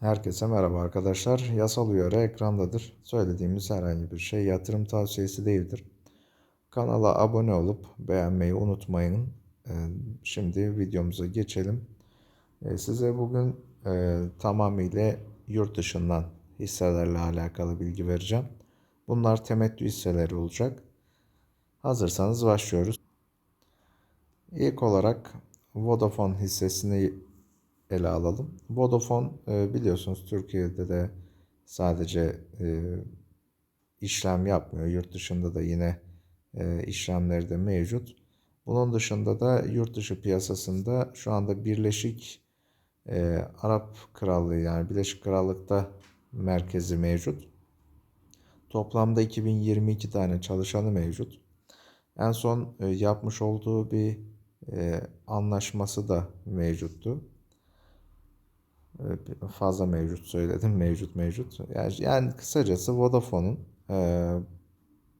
Herkese merhaba arkadaşlar. Yasal uyarı ekrandadır. Söylediğimiz herhangi bir şey yatırım tavsiyesi değildir. Kanala abone olup beğenmeyi unutmayın. Ee, Şimdi videomuza geçelim. Ee, Size bugün e, tamamıyla yurt dışından hisselerle alakalı bilgi vereceğim. Bunlar temettü hisseleri olacak. Hazırsanız başlıyoruz. İlk olarak Vodafone hissesini ele alalım. Vodafone e, biliyorsunuz Türkiye'de de sadece e, işlem yapmıyor. Yurt dışında da yine e, işlemleri de mevcut. Bunun dışında da yurt dışı piyasasında şu anda Birleşik Arap Krallığı yani Birleşik Krallık'ta merkezi mevcut. Toplamda 2022 tane çalışanı mevcut. En son yapmış olduğu bir anlaşması da mevcuttu fazla mevcut söyledim. Mevcut mevcut. Yani, yani kısacası Vodafone'un e,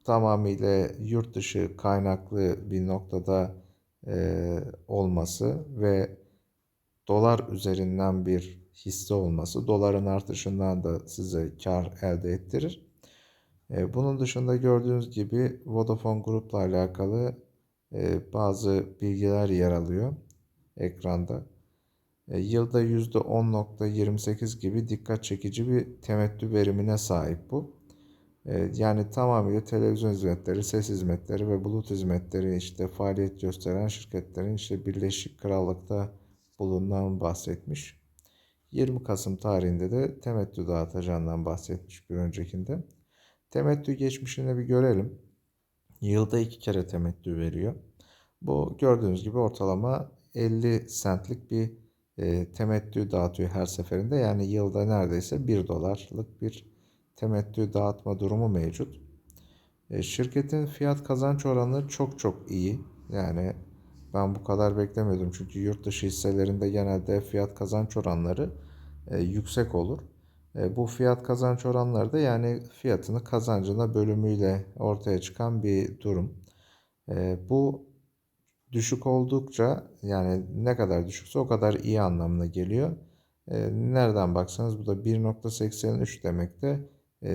tamamıyla yurt dışı kaynaklı bir noktada e, olması ve dolar üzerinden bir hisse olması doların artışından da size kar elde ettirir. E, bunun dışında gördüğünüz gibi Vodafone Group'la alakalı e, bazı bilgiler yer alıyor ekranda. E, yılda %10.28 gibi dikkat çekici bir temettü verimine sahip bu. E, yani tamamıyla televizyon hizmetleri, ses hizmetleri ve bulut hizmetleri işte faaliyet gösteren şirketlerin işte Birleşik Krallık'ta bulunduğundan bahsetmiş. 20 Kasım tarihinde de temettü dağıtacağından bahsetmiş bir öncekinde. Temettü geçmişini bir görelim. Yılda iki kere temettü veriyor. Bu gördüğünüz gibi ortalama 50 centlik bir e, temettü dağıtıyor her seferinde. Yani yılda neredeyse 1 dolarlık bir temettü dağıtma durumu mevcut. E, şirketin fiyat kazanç oranı çok çok iyi. Yani ben bu kadar beklemiyordum. Çünkü yurt dışı hisselerinde genelde fiyat kazanç oranları e, yüksek olur. E, bu fiyat kazanç oranları da yani fiyatını kazancına bölümüyle ortaya çıkan bir durum. E, bu düşük oldukça yani ne kadar düşükse o kadar iyi anlamına geliyor. E, nereden baksanız bu da 1.83 demek de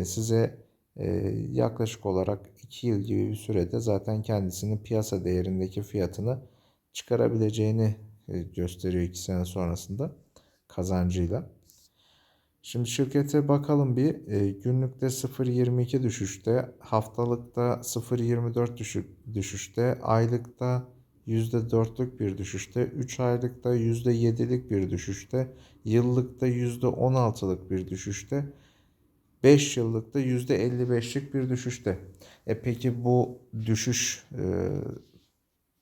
size e, yaklaşık olarak 2 yıl gibi bir sürede zaten kendisinin piyasa değerindeki fiyatını çıkarabileceğini e, gösteriyor 2 sene sonrasında kazancıyla. Şimdi şirkete bakalım bir. Günlükte 0.22 düşüşte, haftalıkta 0.24 düşük, düşüşte, aylıkta %4'lük bir düşüşte, 3 aylıkta %7'lik bir düşüşte, yıllıkta %16'lık bir düşüşte, 5 yıllıkta %55'lik bir düşüşte. E peki bu düşüş e,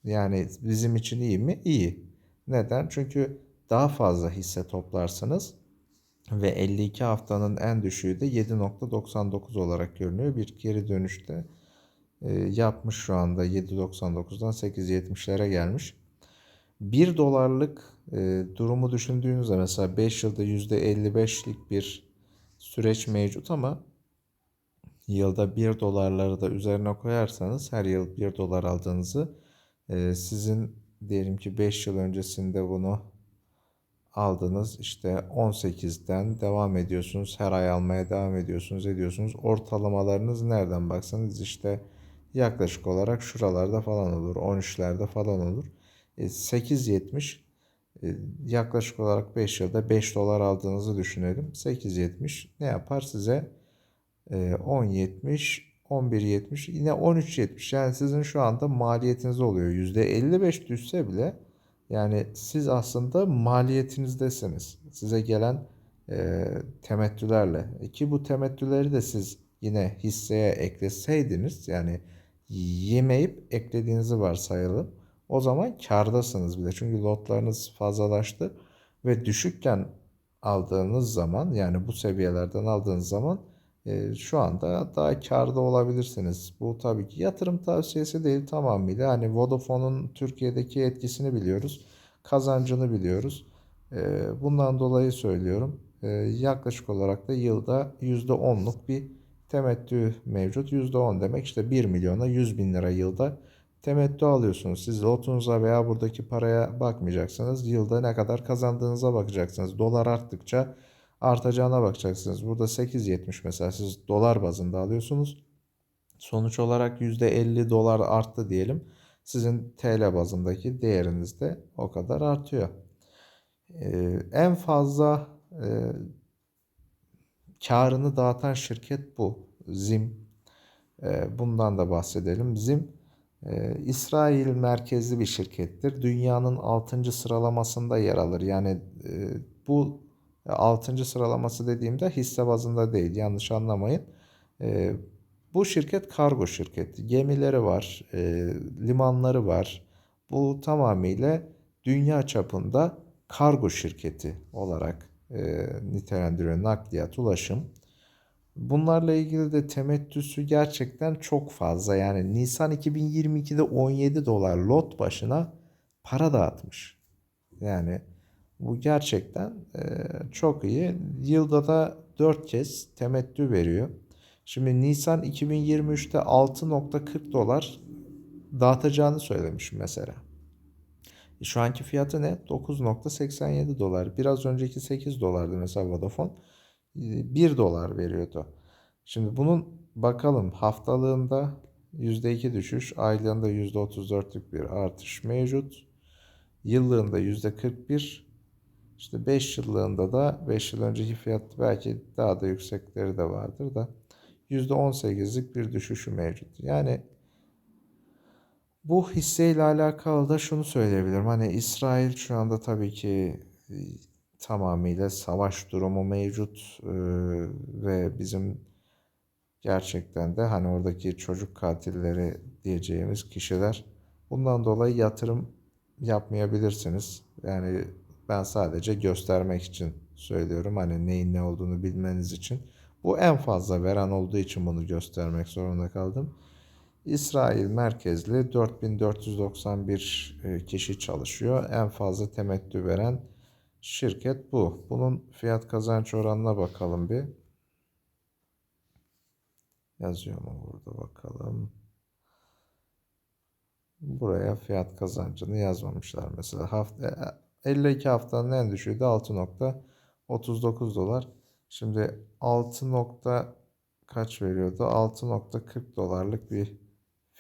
yani bizim için iyi mi? İyi. Neden? Çünkü daha fazla hisse toplarsınız ve 52 haftanın en düşüğü de 7.99 olarak görünüyor. Bir geri dönüşte yapmış şu anda 7.99'dan 8.70'lere gelmiş. 1 dolarlık e, durumu düşündüğünüzde mesela 5 yılda %55'lik bir süreç mevcut ama yılda 1 dolarları da üzerine koyarsanız her yıl 1 dolar aldığınızı e, sizin diyelim ki 5 yıl öncesinde bunu aldınız işte 18'den devam ediyorsunuz her ay almaya devam ediyorsunuz ediyorsunuz ortalamalarınız nereden baksanız işte yaklaşık olarak şuralarda falan olur. 13'lerde falan olur. E, 8.70 e, yaklaşık olarak 5 yılda 5 dolar aldığınızı düşünelim. 8.70 ne yapar size? E, 10.70 11.70 yine 13.70 yani sizin şu anda maliyetiniz oluyor. %55 düşse bile yani siz aslında maliyetinizdesiniz. Size gelen e, temettülerle. E, ki bu temettüleri de siz yine hisseye ekleseydiniz yani yemeyip eklediğinizi varsayalım. O zaman kardasınız bile. Çünkü lotlarınız fazlalaştı ve düşükken aldığınız zaman yani bu seviyelerden aldığınız zaman e, şu anda daha karda olabilirsiniz. Bu tabii ki yatırım tavsiyesi değil tamamıyla. Hani Vodafone'un Türkiye'deki etkisini biliyoruz. Kazancını biliyoruz. E, bundan dolayı söylüyorum. E, yaklaşık olarak da yılda %10'luk bir temettü mevcut. %10 demek işte 1 milyona 100 bin lira yılda temettü alıyorsunuz. Siz lotunuza veya buradaki paraya bakmayacaksınız. Yılda ne kadar kazandığınıza bakacaksınız. Dolar arttıkça Artacağına bakacaksınız. Burada 8.70 mesela siz dolar bazında alıyorsunuz. Sonuç olarak %50 dolar arttı diyelim. Sizin TL bazındaki değeriniz de o kadar artıyor. Ee, en fazla e, karını dağıtan şirket bu. Zim. Ee, bundan da bahsedelim. Zim e, İsrail merkezli bir şirkettir. Dünyanın 6. sıralamasında yer alır. Yani e, bu 6. sıralaması dediğimde hisse bazında değil. Yanlış anlamayın. E, bu şirket kargo şirketi. Gemileri var, limanları var. Bu tamamıyla dünya çapında kargo şirketi olarak e, nitelendiriyor. Nakliyat, ulaşım. Bunlarla ilgili de temettüsü gerçekten çok fazla. Yani Nisan 2022'de 17 dolar lot başına para dağıtmış. Yani bu gerçekten e, çok iyi. Yılda da 4 kez temettü veriyor. Şimdi Nisan 2023'te 6.40 dolar dağıtacağını söylemiş mesela. E, şu anki fiyatı ne? 9.87 dolar. Biraz önceki 8 dolardı mesela Vodafone. 1 dolar veriyordu. Şimdi bunun bakalım haftalığında %2 düşüş, aylığında %34'lük bir artış mevcut. Yıllığında %41, işte 5 yıllığında da 5 yıl önceki fiyat belki daha da yüksekleri de vardır da %18'lik bir düşüşü mevcut. Yani bu hisseyle alakalı da şunu söyleyebilirim. Hani İsrail şu anda tabii ki e, tamamıyla savaş durumu mevcut e, ve bizim gerçekten de hani oradaki çocuk katilleri diyeceğimiz kişiler bundan dolayı yatırım yapmayabilirsiniz. Yani ben sadece göstermek için söylüyorum. Hani neyin ne olduğunu bilmeniz için. Bu en fazla veren olduğu için bunu göstermek zorunda kaldım. İsrail merkezli 4491 e, kişi çalışıyor. En fazla temettü veren şirket bu. Bunun fiyat kazanç oranına bakalım bir. Yazıyor mu burada bakalım. Buraya fiyat kazancını yazmamışlar mesela. Hafta 52 haftanın en düşüğü de 6.39 dolar. Şimdi 6 nokta kaç veriyordu? 6.40 dolarlık bir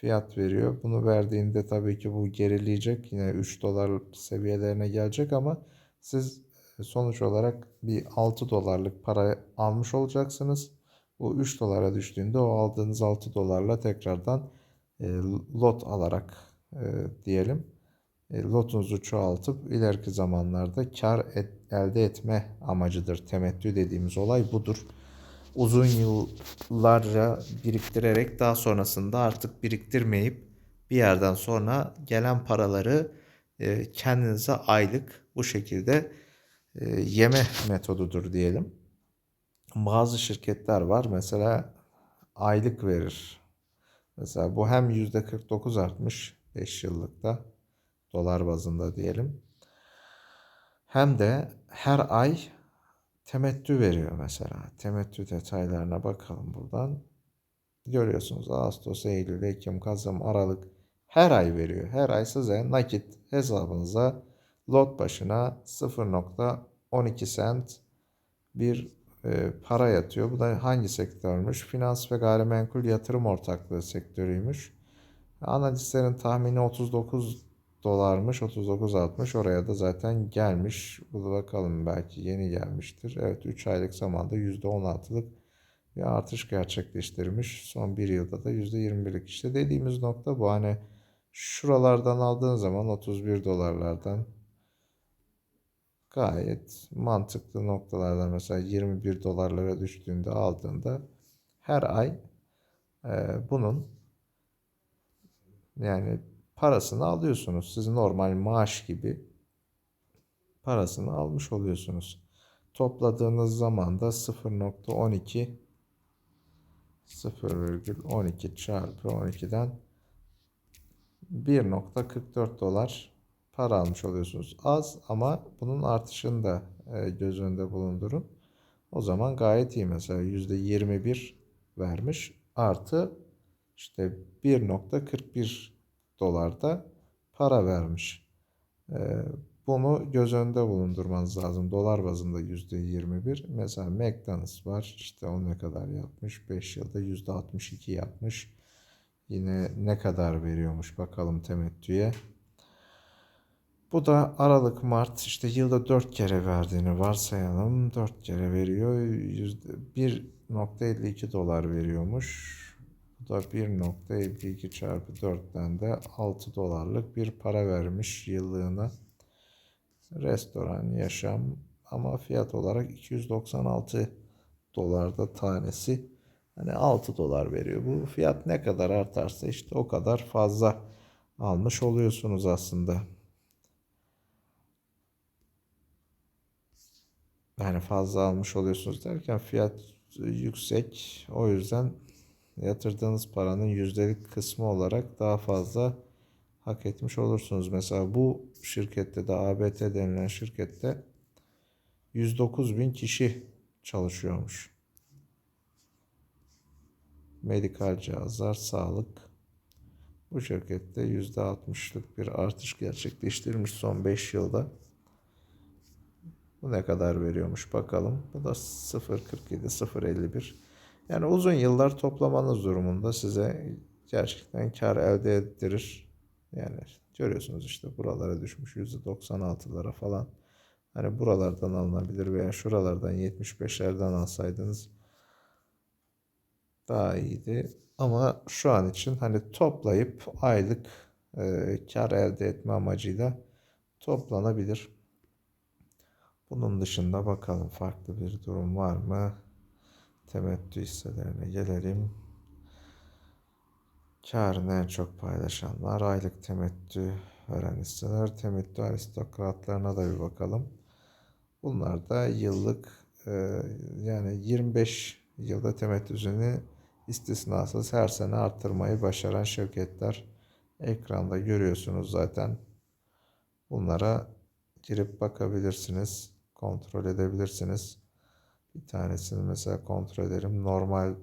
fiyat veriyor. Bunu verdiğinde tabii ki bu gerileyecek. Yine 3 dolar seviyelerine gelecek ama siz sonuç olarak bir 6 dolarlık para almış olacaksınız. Bu 3 dolara düştüğünde o aldığınız 6 dolarla tekrardan e, lot alarak e, diyelim e, lotunuzu çoğaltıp ileriki zamanlarda kar et, elde etme amacıdır. Temettü dediğimiz olay budur. Uzun yıllarca biriktirerek daha sonrasında artık biriktirmeyip bir yerden sonra gelen paraları e, kendinize aylık bu şekilde e, yeme metodudur diyelim. Bazı şirketler var mesela aylık verir. Mesela bu hem %49 artmış 5 yıllıkta dolar bazında diyelim. Hem de her ay temettü veriyor mesela. Temettü detaylarına bakalım buradan. Görüyorsunuz Ağustos, Eylül, Ekim, Kasım, Aralık her ay veriyor. Her ay size nakit hesabınıza lot başına 0.12 sent bir e, para yatıyor. Bu da hangi sektörmüş? Finans ve gayrimenkul yatırım ortaklığı sektörüymüş. Analistlerin tahmini 39 dolarmış 39.60 oraya da zaten gelmiş. Bu bakalım belki yeni gelmiştir. Evet 3 aylık zamanda %16'lık bir artış gerçekleştirmiş. Son bir yılda da %21'lik. İşte dediğimiz nokta bu. Hani şuralardan aldığın zaman 31 dolarlardan gayet mantıklı noktalardan mesela 21 dolarlara düştüğünde aldığında her ay e, bunun yani parasını alıyorsunuz. Siz normal maaş gibi parasını almış oluyorsunuz. Topladığınız zaman da 0.12 0,12 çarpı 12'den 1.44 dolar para almış oluyorsunuz. Az ama bunun artışını da e, göz önünde bulundurun. O zaman gayet iyi. Mesela %21 vermiş artı işte 1.41 dolarda para vermiş. Ee, bunu göz önünde bulundurmanız lazım. Dolar bazında %21. Mesela McDonald's var. İşte o ne kadar yapmış? 5 yılda %62 yapmış. Yine ne kadar veriyormuş bakalım temettüye. Bu da Aralık Mart işte yılda 4 kere verdiğini varsayalım. 4 kere veriyor. Yüzde 1.52 dolar veriyormuş. Bu da 1.52 çarpı 4'ten de 6 dolarlık bir para vermiş yıllığına. Restoran, yaşam ama fiyat olarak 296 dolarda tanesi. Hani 6 dolar veriyor. Bu fiyat ne kadar artarsa işte o kadar fazla almış oluyorsunuz aslında. Yani fazla almış oluyorsunuz derken fiyat yüksek. O yüzden yatırdığınız paranın yüzdelik kısmı olarak daha fazla hak etmiş olursunuz. Mesela bu şirkette de ABT denilen şirkette 109 bin kişi çalışıyormuş. Medikal cihazlar, sağlık. Bu şirkette %60'lık bir artış gerçekleştirmiş son 5 yılda. Bu ne kadar veriyormuş bakalım. Bu da 0.47, 0.51. Yani uzun yıllar toplamanız durumunda size gerçekten kar elde ettirir. Yani görüyorsunuz işte buralara düşmüş %96'lara falan. Hani buralardan alınabilir veya şuralardan 75'lerden alsaydınız daha iyiydi. Ama şu an için hani toplayıp aylık e, kar elde etme amacıyla toplanabilir. Bunun dışında bakalım farklı bir durum var mı? Temettü hisselerine gelelim. Karını en çok paylaşanlar, aylık temettü veren hisseler, temettü aristokratlarına da bir bakalım. Bunlar da yıllık e, yani 25 yılda temettüsünü istisnasız her sene arttırmayı başaran şirketler. Ekranda görüyorsunuz zaten. Bunlara girip bakabilirsiniz, kontrol edebilirsiniz. Bir tanesini mesela kontrol edelim. Normal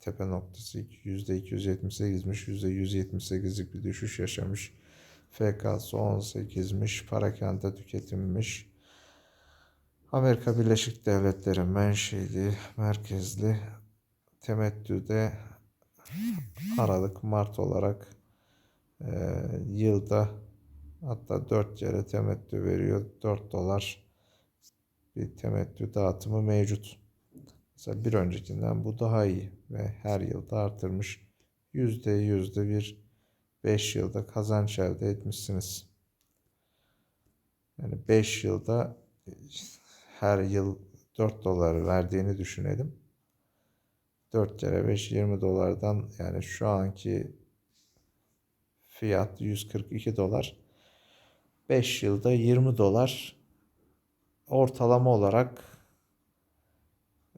tepe noktası %278'miş. %178'lik bir düşüş yaşamış. FK'sı 18'miş. Parakende tüketimmiş. Amerika Birleşik Devletleri menşeli, merkezli temettüde Aralık, Mart olarak e, yılda hatta 4 kere temettü veriyor. 4 dolar bir temettü dağıtımı mevcut. Mesela bir öncekinden bu daha iyi ve her yılda artırmış. Yüzde yüzde bir 5 yılda kazanç elde etmişsiniz. Yani 5 yılda her yıl 4 dolar verdiğini düşünelim. 4 kere 5 20 dolardan yani şu anki fiyat 142 dolar. 5 yılda 20 dolar ortalama olarak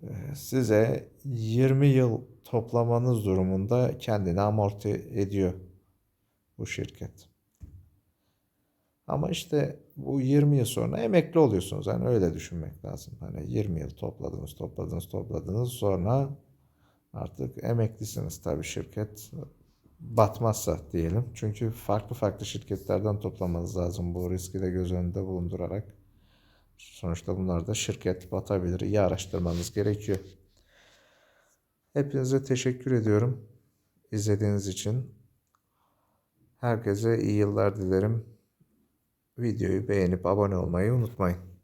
e, size 20 yıl toplamanız durumunda kendini amorti ediyor bu şirket. Ama işte bu 20 yıl sonra emekli oluyorsunuz. Yani öyle düşünmek lazım. Hani 20 yıl topladınız, topladınız, topladınız. Sonra artık emeklisiniz tabii şirket batmazsa diyelim. Çünkü farklı farklı şirketlerden toplamanız lazım bu riski de göz önünde bulundurarak. Sonuçta bunlar da şirket batabilir. İyi araştırmanız gerekiyor. Hepinize teşekkür ediyorum izlediğiniz için. Herkese iyi yıllar dilerim. Videoyu beğenip abone olmayı unutmayın.